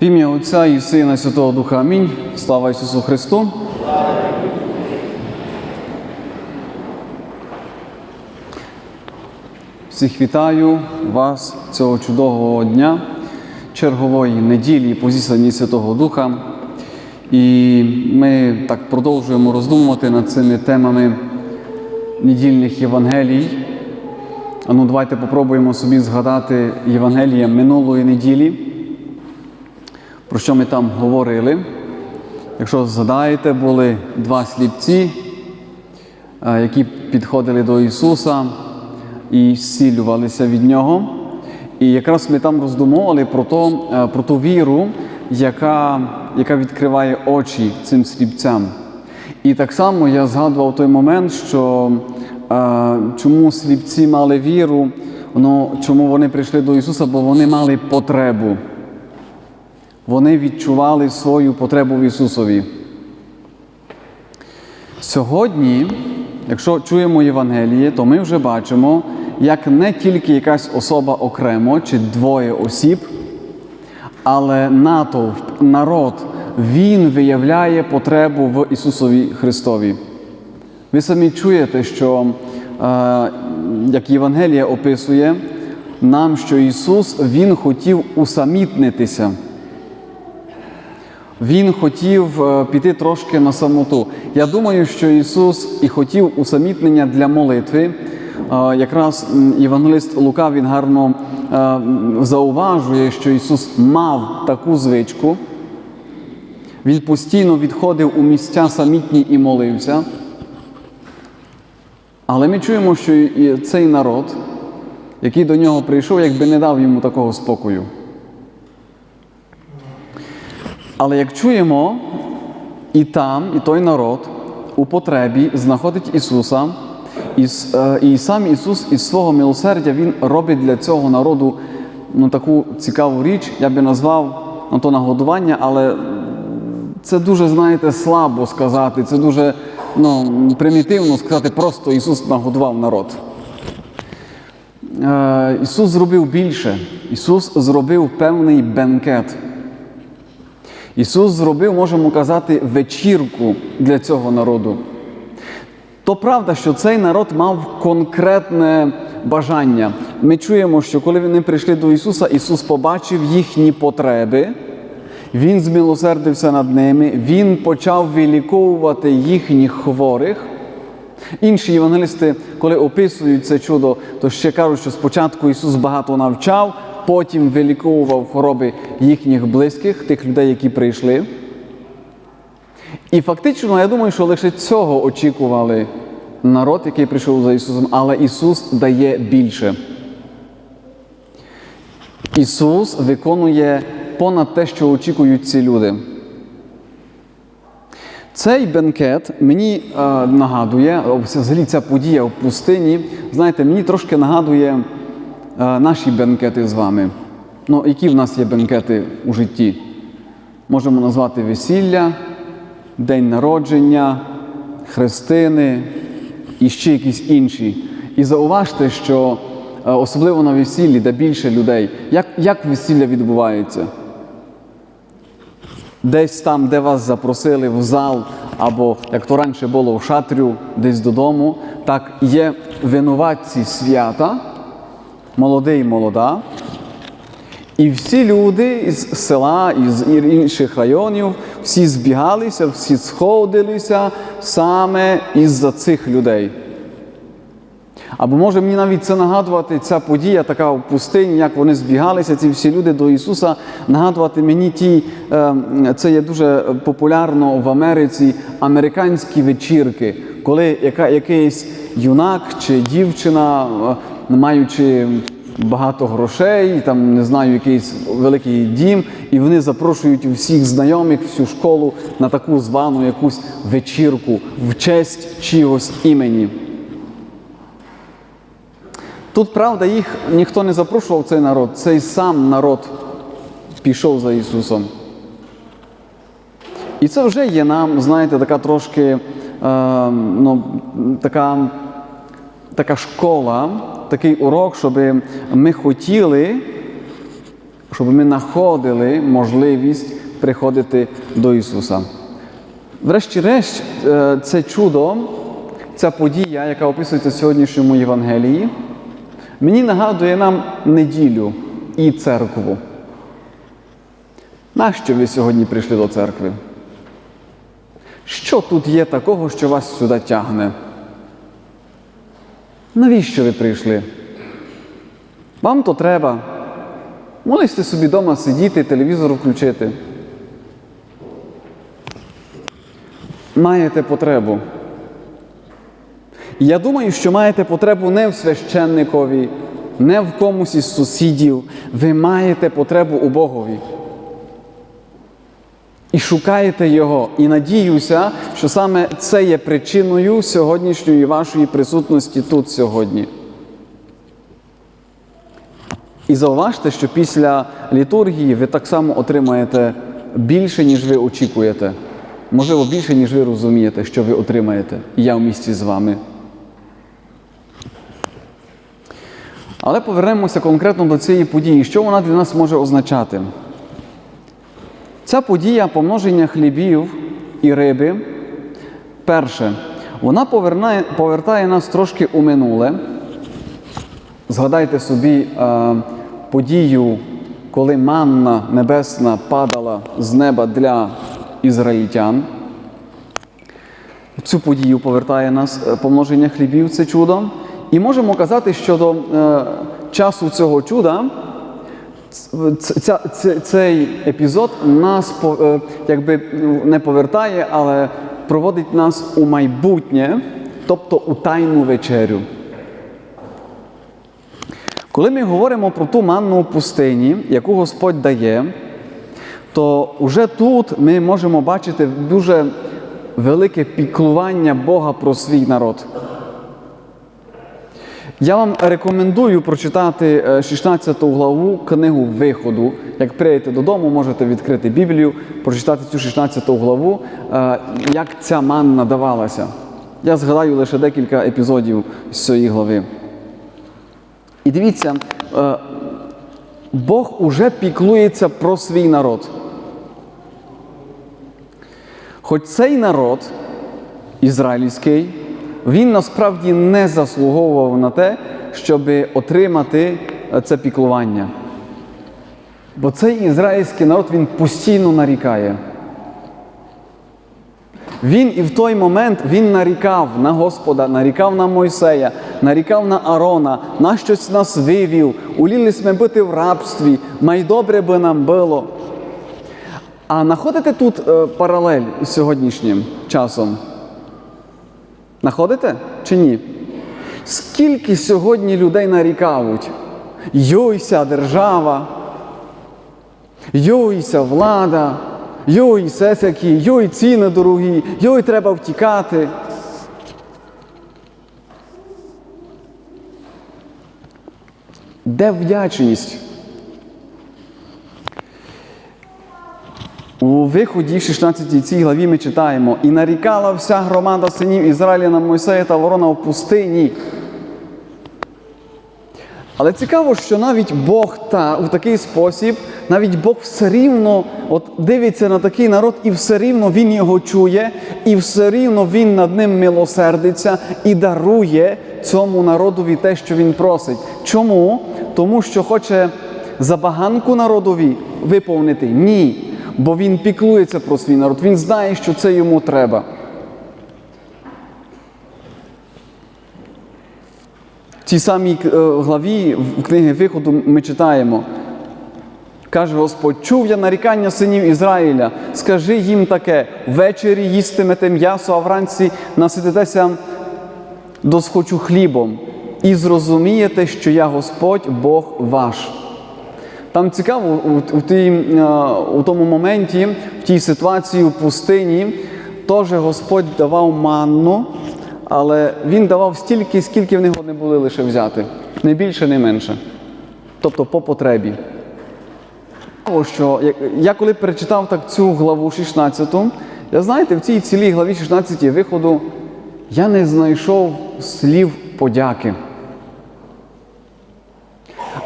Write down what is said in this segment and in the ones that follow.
В ім'я Отця і Сина Святого Духа Амінь. Слава Ісусу Христу. Всіх вітаю вас цього чудового дня, чергової неділі по зісланні Святого Духа. І ми так продовжуємо роздумувати над цими темами недільних Євангелій. А ну, давайте попробуємо собі згадати Євангелія минулої неділі, про що ми там говорили. Якщо згадаєте, були два сліпці, е, які підходили до Ісуса і зцілювалися від Нього. І якраз ми там роздумували про, то, е, про ту віру, яка, яка відкриває очі цим сліпцям. І так само я згадував той момент, що е, чому сліпці мали віру, ну, чому вони прийшли до Ісуса, бо вони мали потребу. Вони відчували свою потребу в Ісусові. Сьогодні, якщо чуємо Євангеліє, то ми вже бачимо, як не тільки якась особа окремо чи двоє осіб, але натовп, народ, він виявляє потребу в Ісусові Христові. Ви самі чуєте, що е, як Євангелія описує нам, що Ісус Він хотів усамітнитися. Він хотів е, піти трошки на самоту. Я думаю, що Ісус і хотів усамітнення для молитви. Е, Якраз м, євангелист Лука він гарно е, зауважує, що Ісус мав таку звичку. Він постійно відходив у місця самітні і молився. Але ми чуємо, що цей народ, який до нього прийшов, якби не дав йому такого спокою. Але як чуємо, і там, і той народ у потребі знаходить Ісуса, і, е, і сам Ісус із свого милосердя Він робить для цього народу ну, таку цікаву річ, я би назвав ну, то нагодування, але це дуже, знаєте, слабо сказати, це дуже ну, примітивно сказати, просто Ісус нагодував народ. Е, Ісус зробив більше. Ісус зробив певний бенкет. Ісус зробив, можемо казати, вечірку для цього народу. То правда, що цей народ мав конкретне бажання. Ми чуємо, що коли вони прийшли до Ісуса, Ісус побачив їхні потреби, Він змилосердився над ними, Він почав виліковувати їхніх хворих. Інші євангелісти, коли описують це чудо, то ще кажуть, що спочатку Ісус багато навчав, потім виліковував хвороби їхніх близьких, тих людей, які прийшли. І фактично, я думаю, що лише цього очікували народ, який прийшов за Ісусом, але Ісус дає більше. Ісус виконує понад те, що очікують ці люди. Цей бенкет мені е, нагадує, взагалі ця подія в пустині, знаєте, мені трошки нагадує наші бенкети з вами. Ну, які в нас є бенкети у житті? Можемо назвати весілля, день народження, хрестини і ще якісь інші. І зауважте, що е, особливо на весіллі, де більше людей, як, як весілля відбувається? Десь там, де вас запросили в зал, або як то раніше було в шатрю, десь додому, так є винуватці свята, молодий молода. І всі люди із села, із інших районів, всі збігалися, всі сходилися саме із-за цих людей. Або може мені навіть це нагадувати, ця подія така в пустині, як вони збігалися, ці всі люди до Ісуса, нагадувати мені ті, е, це є дуже популярно в Америці, американські вечірки, коли якийсь юнак чи дівчина, е, маючи багато грошей, там не знаю, якийсь великий дім, і вони запрошують всіх знайомих, всю школу на таку звану якусь вечірку в честь чогось імені. Тут, правда, їх ніхто не запрошував цей народ, цей сам народ пішов за Ісусом. І це вже є нам, знаєте, така трошки е, ну, така, така школа, такий урок, щоб ми хотіли щоб ми знаходили можливість приходити до Ісуса. Врешті-решт, е, це чудо, ця подія, яка описується в сьогоднішньому Євангелії, мені нагадує нам неділю і церкву. Нащо ви сьогодні прийшли до церкви? Що тут є такого, що вас сюди тягне? Навіщо ви прийшли? Вам то треба. Молиште собі вдома сидіти, телевізор включити. Маєте потребу. Я думаю, що маєте потребу не в священникові, не в комусь із сусідів. Ви маєте потребу у Богові. І шукаєте Його. І надіюся, що саме це є причиною сьогоднішньої вашої присутності тут сьогодні. І зауважте, що після літургії ви так само отримаєте більше, ніж ви очікуєте. Можливо, більше, ніж ви розумієте, що ви отримаєте. І я в місті з вами. Але повернемося конкретно до цієї події. Що вона для нас може означати? Ця подія помноження хлібів і риби, перше, вона повернає, повертає нас трошки у минуле. Згадайте собі е, подію, коли манна небесна падала з неба для ізраїльтян. Цю подію повертає нас е, помноження хлібів, це чудо. І можемо казати, що до е, часу цього чуда ця, ця, цей епізод нас е, якби ну, не повертає, але проводить нас у майбутнє, тобто у тайну вечерю. Коли ми говоримо про ту манну у пустині, яку Господь дає, то вже тут ми можемо бачити дуже велике піклування Бога про свій народ. Я вам рекомендую прочитати е, 16 главу книгу Виходу. Як прийдете додому, можете відкрити Біблію, прочитати цю 16 главу, е, як ця манна давалася. Я згадаю лише декілька епізодів з цієї глави. І дивіться, е, Бог уже піклується про свій народ. Хоч цей народ ізраїльський, він насправді не заслуговував на те, щоб отримати е, це піклування. Бо цей ізраїльський народ він постійно нарікає. Він і в той момент він нарікав на Господа, нарікав на Мойсея, нарікав на Арона, на щось нас вивів, улілись ми бути в рабстві, майдобре би нам було. А знаходите тут е, паралель з сьогоднішнім часом? Находите чи ні? Скільки сьогодні людей нарікають? Йойся держава, йойся влада, йой сесяки, йой ціни дорогі, йой треба втікати. Де вдячність? У виході в 16 цій главі ми читаємо: і нарікала вся громада синів Ізраїля на Мойсея та ворона в пустині. Але цікаво, що навіть Бог та в такий спосіб, навіть Бог все рівно от дивиться на такий народ, і все рівно Він його чує, і все рівно Він над ним милосердиться і дарує цьому народові те, що він просить. Чому? Тому що хоче забаганку народові виповнити? Ні. Бо він піклується про свій народ, він знає, що це йому треба. В цій самій е, главі в книги Виходу ми читаємо. Каже Господь, чув я нарікання синів Ізраїля, скажи їм таке: ввечері їстимете м'ясо, а вранці насититеся досхочу хлібом, і зрозумієте, що я Господь Бог ваш. Там цікаво, у, у, тій, е, у тому моменті, в тій ситуації у пустині, теж Господь давав манну, але Він давав стільки, скільки в нього не були лише взяти. Не більше, не менше. Тобто по потребі. Що я- я коли перечитав так цю главу 16, я знаєте, в цій цілій главі 16 виходу я не знайшов слів подяки.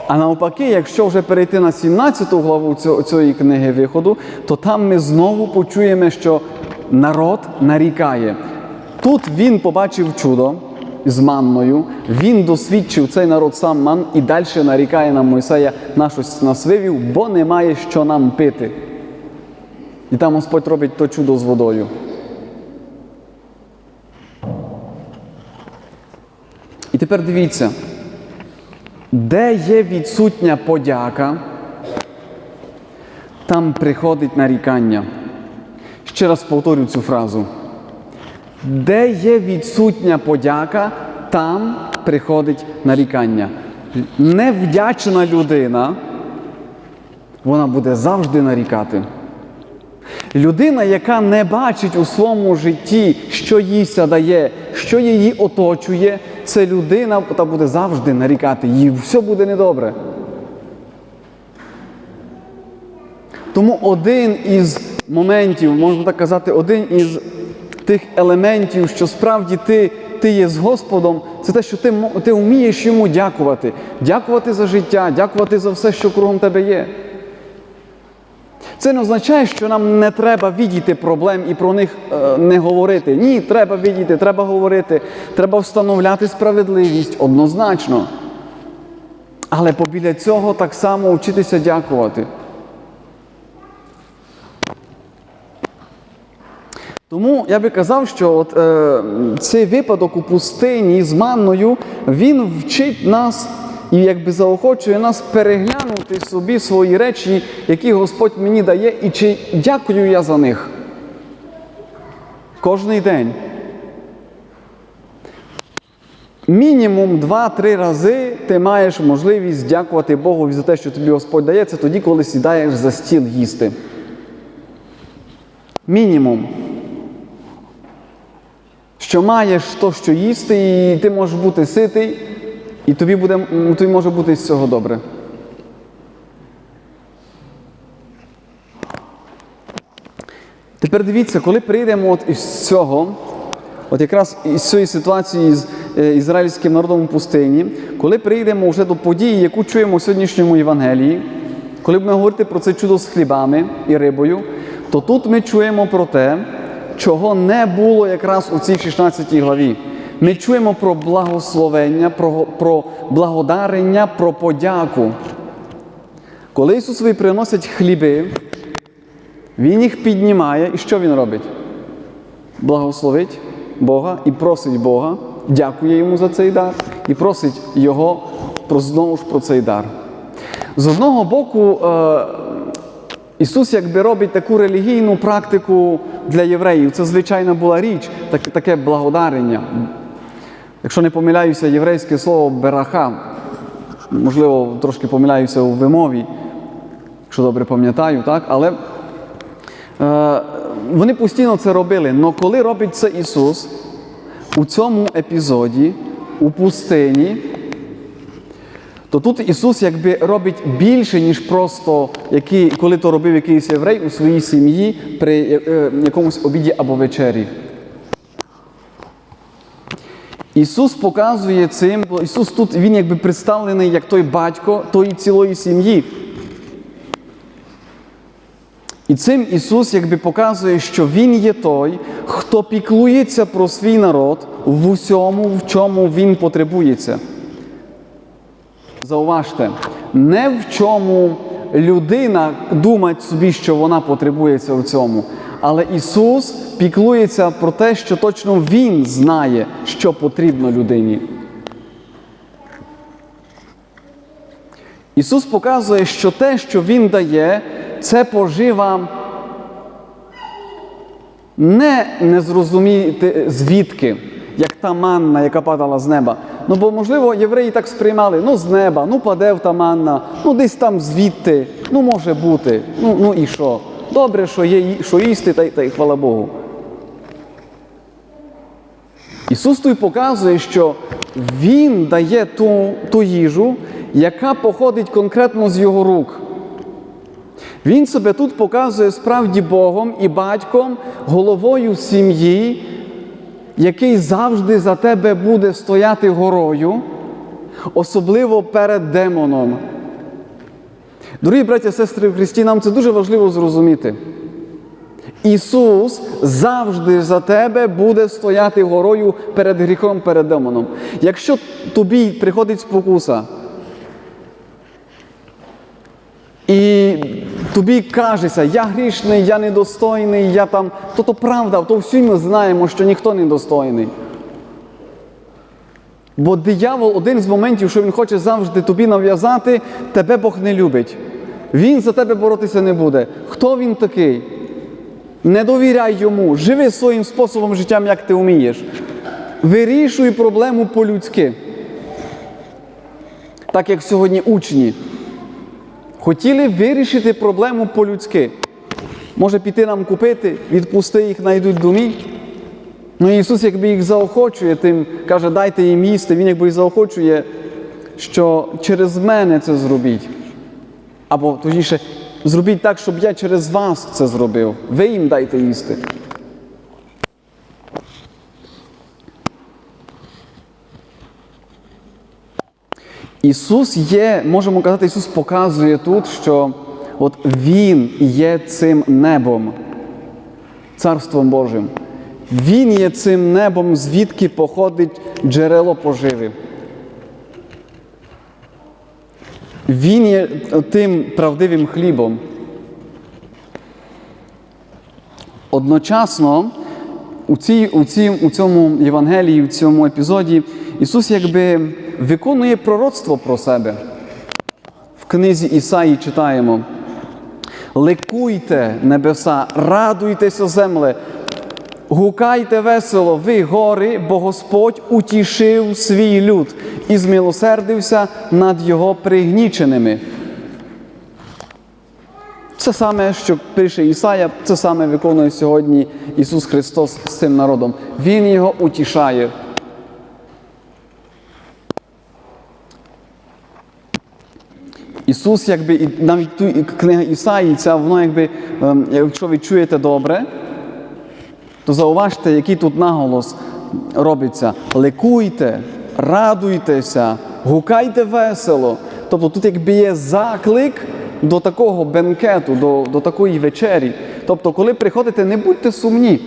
А навпаки, якщо вже перейти на 17 главу цієї книги виходу, то там ми знову почуємо, що народ нарікає. Тут він побачив чудо з манною, він досвідчив цей народ сам ман і далі нарікає на Мойсея, на щось нас вивів, бо немає що нам пити. І там Господь робить то чудо з водою. І тепер дивіться, де є відсутня подяка, там приходить нарікання. Ще раз повторю цю фразу. Де є відсутня подяка, там приходить нарікання. Невдячна людина, вона буде завжди нарікати. Людина, яка не бачить у своєму житті, що їй дає, що її оточує, це людина та буде завжди нарікати, їй все буде недобре. Тому один із моментів, можна так казати, один із тих елементів, що справді ти, ти є з Господом, це те, що ти, ти вмієш йому дякувати. Дякувати за життя, дякувати за все, що кругом тебе є. Це не означає, що нам не треба відійти проблем і про них е, не говорити. Ні, треба відійти, треба говорити, треба встановляти справедливість однозначно. Але побіля цього так само вчитися дякувати. Тому я би казав, що от, е, цей випадок у пустині з манною, він вчить нас і якби заохочує нас переглянути собі свої речі, які Господь мені дає, і чи дякую я за них. Кожний день. Мінімум 2-3 рази ти маєш можливість дякувати Богу за те, що тобі Господь дає, це тоді, коли сідаєш за стіл їсти. Мінімум що маєш то, що їсти, і ти можеш бути ситий, і тобі, буде, тобі може бути з цього добре. Тепер дивіться, коли прийдемо от із цього, от якраз із цієї ситуації з е, ізраїльським народом у пустині, коли прийдемо вже до події, яку чуємо у сьогоднішньому Євангелії, коли будемо говорити про це чудо з хлібами і рибою, то тут ми чуємо про те, чого не було якраз у цій 16 главі. Ми чуємо про благословення, про, про благодарення, про подяку. Коли Ісусові приносять хліби, Він їх піднімає, і що Він робить? Благословить Бога і просить Бога, дякує йому за цей дар і просить Його про знову ж про цей дар. З одного боку, е, Ісус якби робить таку релігійну практику для євреїв. Це звичайна була річ, так, таке благодарення. Якщо не помиляюся, єврейське слово бераха, можливо, трошки помиляюся у вимові, якщо добре пам'ятаю, так? але е, вони постійно це робили. Але коли робить це Ісус у цьому епізоді, у пустині, то тут Ісус якби робить більше, ніж просто, який, коли то робив якийсь єврей у своїй сім'ї при е, е, якомусь обіді або вечері. Ісус показує цим, бо Ісус тут Він якби представлений як той батько тої цілої сім'ї. І цим Ісус якби показує, що Він є той, хто піклується про свій народ в усьому, в чому Він потребується. Зауважте, не в чому людина думає собі, що вона потребується у цьому. Але Ісус піклується про те, що точно Він знає, що потрібно людині. Ісус показує, що те, що Він дає, це пожива не, не зрозуміти звідки, як та манна, яка падала з неба. Ну бо, можливо, євреї так сприймали, ну з неба, ну паде та манна, ну десь там звідти, ну може бути, ну, ну і що? Добре, що є що їсти, та, й- та й хвала Богу. Ісус тут показує, що Він дає ту, ту їжу, яка походить конкретно з Його рук. Він себе тут показує справді Богом і батьком, головою сім'ї, який завжди за тебе буде стояти горою, особливо перед демоном. Дорогі браття і сестри в Христі, нам це дуже важливо зрозуміти. Ісус завжди за тебе буде стояти горою перед гріхом, перед демоном. Якщо тобі приходить спокуса, і тобі кажеться, я грішний, я недостойний, я там, то то правда, то всі ми знаємо, що ніхто не достойний. Бо диявол один з моментів, що він хоче завжди тобі нав'язати, тебе Бог не любить. Він за тебе боротися не буде. Хто він такий? Не довіряй йому, живи своїм способом життя, як ти вмієш. Вирішуй проблему по-людськи. Так як сьогодні учні хотіли вирішити проблему по-людськи. Може піти нам купити, відпусти їх, знайдуть домі. Ну Ісус, якби їх заохочує, тим каже, дайте їм їсти, Він якби їх заохочує, що через мене це зробіть. Або точніше, зробіть так, щоб я через вас це зробив. Ви їм дайте їсти. Ісус є, можемо казати, Ісус показує тут, що от Він є цим небом, Царством Божим. Він є цим небом, звідки походить джерело поживи. Він є тим правдивим хлібом. Одночасно у, цій, у, цій, у цьому Євангелії, у цьому епізоді, Ісус якби виконує пророцтво про себе. В книзі Ісаї читаємо: Ликуйте небеса, радуйтеся, земле, гукайте весело, ви гори, бо Господь утішив свій люд і змилосердився над його пригніченими. Це саме, що пише Ісая, це саме виконує сьогодні Ісус Христос з цим народом. Він його утішає. Ісус, якби навіть ту книга Ісаї, ця воно якби, ем, якщо ви чуєте добре, то зауважте, який тут наголос робиться. Ликуйте, радуйтеся, гукайте весело. Тобто тут якби є заклик до такого бенкету, до, до такої вечері. Тобто, коли приходите, не будьте сумні.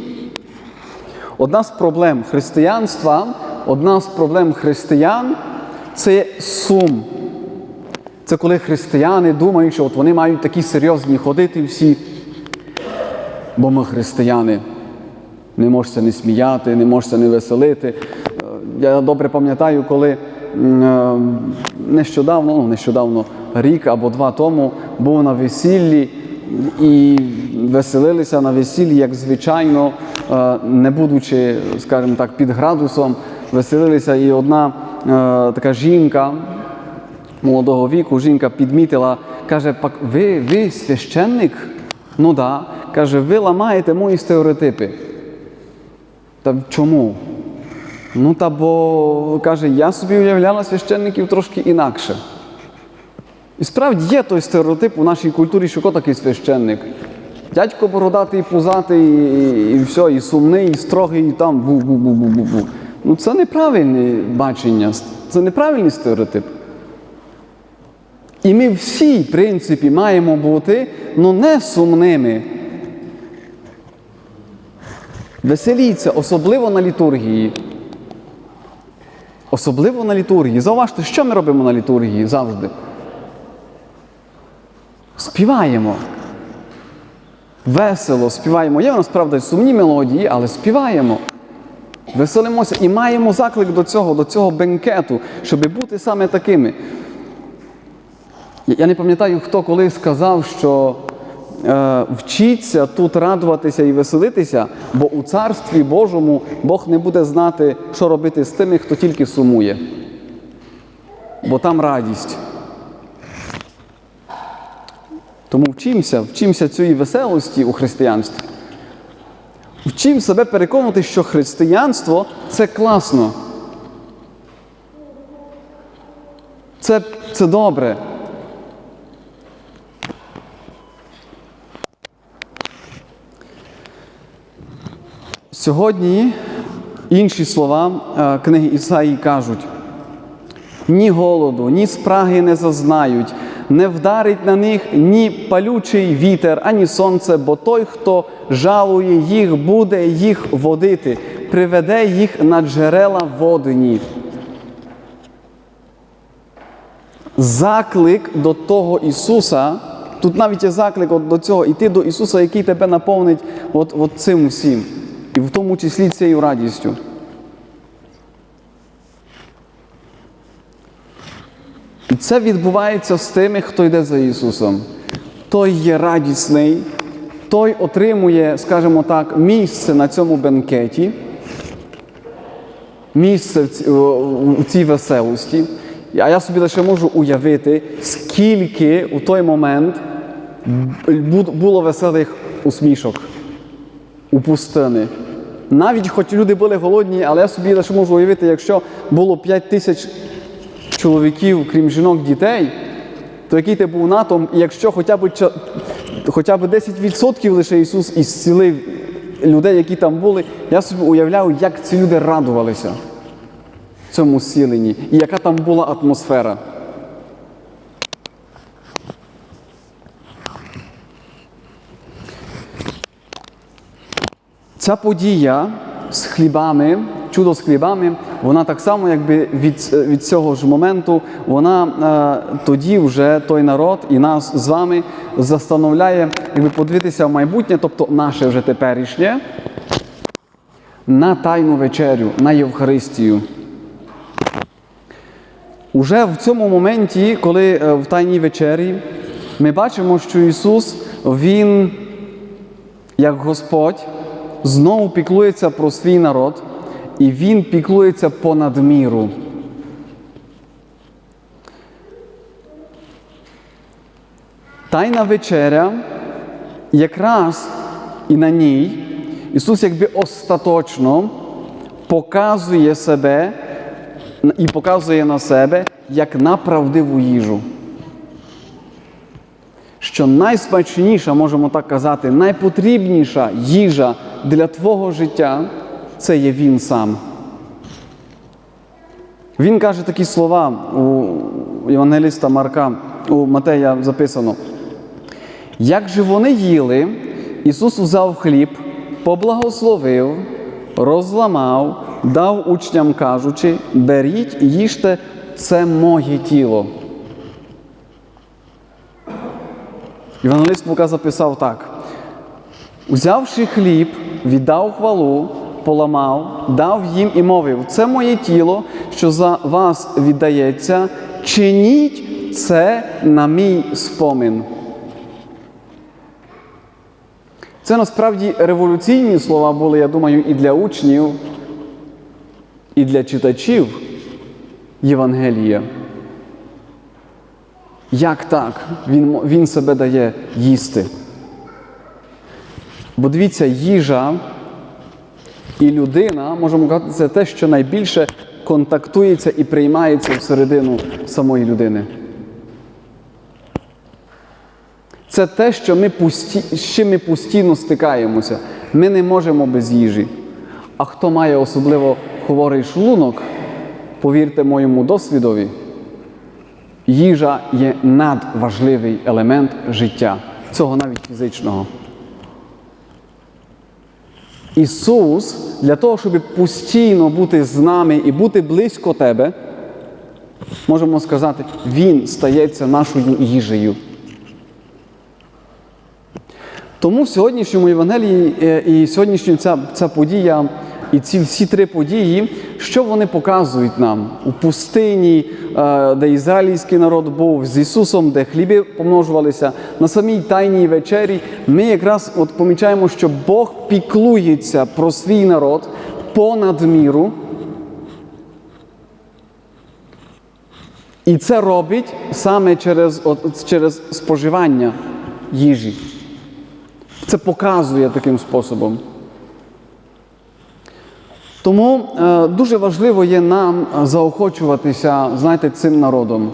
Одна з проблем християнства, одна з проблем християн це є сум. Це коли християни думають, що от вони мають такі серйозні ходити всі, бо ми християни. Не можеться не сміяти, не можеться не веселити. Е, Я добре пам'ятаю, коли е, нещодавно, ну нещодавно, рік або два тому був на весіллі і веселилися на весіллі, як звичайно, е, не будучи, скажімо так, під градусом, веселилися і одна така жінка молодого віку, жінка підмітила, каже, «Пак ви, ви священник? Ну да. Каже, ви ламаєте мої стереотипи. Та чому? Ну та бо каже, я собі уявляла священників трошки інакше. І справді є той стереотип у нашій культурі, що такий священник. Дядько бородатий, пузатий, і, і все, і сумний, і строгий, і там бу-бу-бу-бу-бу. Ну це неправильне бачення, це неправильний стереотип. І ми всі, в принципі, маємо бути ну, не сумними. Веселіться, особливо на літургії. Особливо на літургії. Зауважте, що ми робимо на літургії завжди? Співаємо. Весело співаємо. Є в нас, правда, сумні мелодії, але співаємо. Веселимося і маємо заклик до цього, до цього бенкету, щоб бути саме такими. Я не пам'ятаю, хто коли сказав, що е, вчіться тут радуватися і веселитися, бо у Царстві Божому Бог не буде знати, що робити з тими, хто тільки сумує. Бо там радість. Тому вчимося, вчимося цієї веселості у християнстві. Вчим себе переконувати, що християнство це класно. Це, це добре. Сьогодні інші слова е, книги Ісаї кажуть: ні голоду, ні спраги не зазнають, не вдарить на них ні палючий вітер, ані сонце, бо той, хто жалує їх, буде їх водити, приведе їх на джерела водені. Заклик до того Ісуса, тут навіть є заклик от до цього, іти до Ісуса, який тебе наповнить от, от цим усім, і в тому числі цією радістю. І це відбувається з тими, хто йде за Ісусом. Той є радісний, той отримує, скажімо так, місце на цьому бенкеті, місце в ці- в цій веселості. А я собі лише можу уявити, скільки у той момент було веселих усмішок у пустини. Навіть хоч люди були голодні, але я собі лише можу уявити, якщо було 5 тисяч чоловіків, крім жінок, дітей, то який ти був натом, і якщо хоча б, ча- хоча б 10% лише Ісус ісцілив людей, які там були, я собі уявляю, як ці люди радувалися цьому зціленні, і яка там була атмосфера. Ця подія з хлібами, чудо з хлібами, вона так само, якби від, від цього ж моменту, вона е, тоді вже той народ і нас з вами застановляє, якби подивитися в майбутнє, тобто наше вже теперішнє, на тайну вечерю, на Євхаристію. Уже в цьому моменті, коли е, в Тайній вечері, ми бачимо, що Ісус, Він, як Господь, знову піклується про свій народ, і Він піклується понад міру. Тайна вечеря, якраз і на ній Ісус якби остаточно показує себе і показує на себе як на правдиву їжу. Що найсмачніша, можемо так казати, найпотрібніша їжа для твого життя це є Він сам. Він каже такі слова у Євангеліста Марка, у Матея записано. Як же вони їли, Ісус взяв хліб, поблагословив, розламав, дав учням, кажучи, беріть, їжте, це моє тіло. Євангелист Лука записав так: Узявши хліб, віддав хвалу, поламав, дав їм і мовив: Це моє тіло, що за вас віддається, чиніть це на мій спомин. Це насправді революційні слова були, я думаю, і для учнів, і для читачів Євангелія. Як так? Він, він себе дає їсти. Бо дивіться, їжа і людина, можемо казати, це те, що найбільше контактується і приймається всередину самої людини. Це те, що ми пусті, з чим ми постійно стикаємося. Ми не можемо без їжі. А хто має особливо хворий шлунок, повірте моєму досвідові, їжа є надважливий елемент життя, цього навіть фізичного. Ісус для того, щоб постійно бути з нами і бути близько тебе, можемо сказати, Він стається нашою їжею. Тому в сьогоднішньому Євангелії е, і сьогоднішня ця, ця подія, і ці всі три події, що вони показують нам у пустині, е, де ізраїльський народ був з Ісусом, де хліби помножувалися, на самій тайній вечері, ми якраз от помічаємо, що Бог піклується про свій народ понад міру. І це робить саме через, от, через споживання їжі. Це показує таким способом. Тому е, дуже важливо є нам заохочуватися, знаєте, цим народом,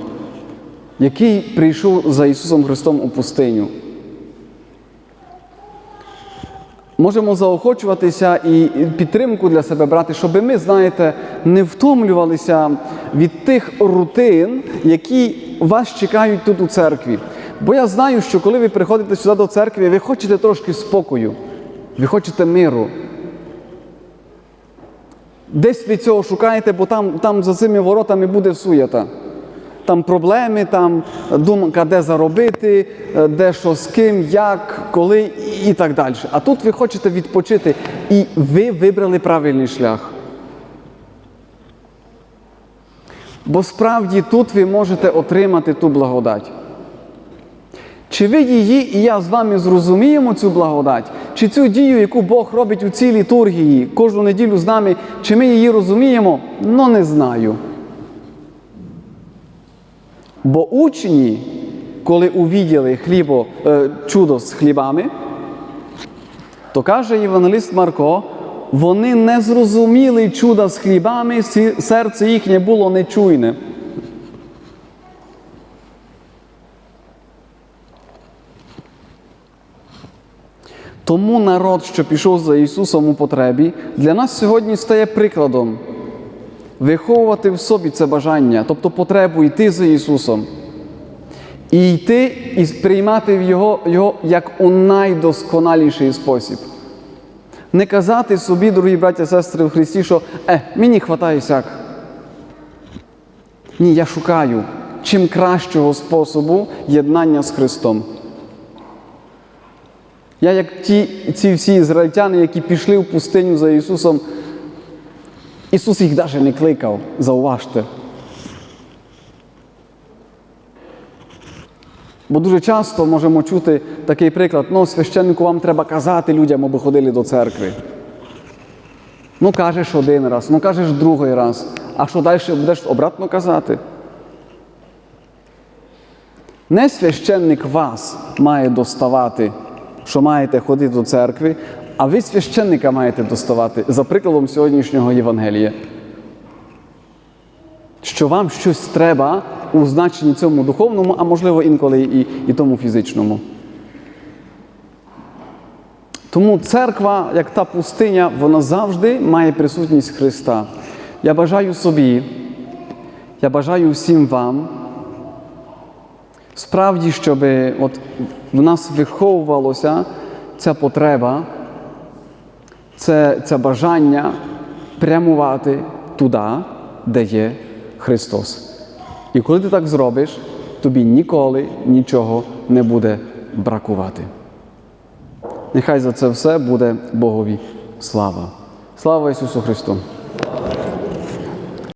який прийшов за Ісусом Христом у пустиню. можемо заохочуватися і підтримку для себе брати, щоб ми, знаєте, не втомлювалися від тих рутин, які вас чекають тут у церкві. Бо я знаю, що коли ви приходите сюди до церкви, ви хочете трошки спокою, ви хочете миру. Десь ви цього шукаєте, бо там, там за цими воротами буде суєта. Там проблеми, там думка, де заробити, е, де що з ким, як, коли і так далі. А тут ви хочете відпочити, і ви вибрали правильний шлях. Бо справді тут ви можете отримати ту благодать. Чи ви її і я з вами зрозуміємо цю благодать, чи цю дію, яку Бог робить у цій літургії кожну неділю з нами, чи ми її розуміємо, ну не знаю. Бо учні, коли увіділи хлібо, е, чудо з хлібами, то каже євангелист Марко, вони не зрозуміли чуда з хлібами, серце їхнє було нечуйне. Тому народ, що пішов за Ісусом у потребі, для нас сьогодні стає прикладом виховувати в собі це бажання, тобто потребу йти за Ісусом. І йти і сприймати його, його як у найдосконаліший спосіб. Не казати собі, дорогі браття сестри в Христі, що е, мені хватає сяк. Ні, я шукаю чим кращого способу єднання з Христом. Я, як ті, ці всі ізраїльтяни, які пішли в пустиню за Ісусом, Ісус їх навіть не кликав, зауважте. Бо дуже часто можемо чути такий приклад, ну, священнику вам треба казати людям, аби ходили до церкви. Ну, кажеш один раз, ну кажеш другий раз, а що далі будеш обратно казати? Не священник вас має доставати, що маєте ходити до церкви, а ви священника маєте доставати за прикладом сьогоднішнього Євангелія. Що вам щось треба у значенні цьому духовному, а можливо інколи і, і тому фізичному. Тому церква, як та пустиня, вона завжди має присутність Христа. Я бажаю собі, я бажаю всім вам, справді, щоб от в нас виховувалося ця потреба, це, це бажання прямувати туди, де є Христос. І коли ти так зробиш, тобі ніколи нічого не буде бракувати. Нехай за це все буде Богові слава. Слава Ісусу Христу!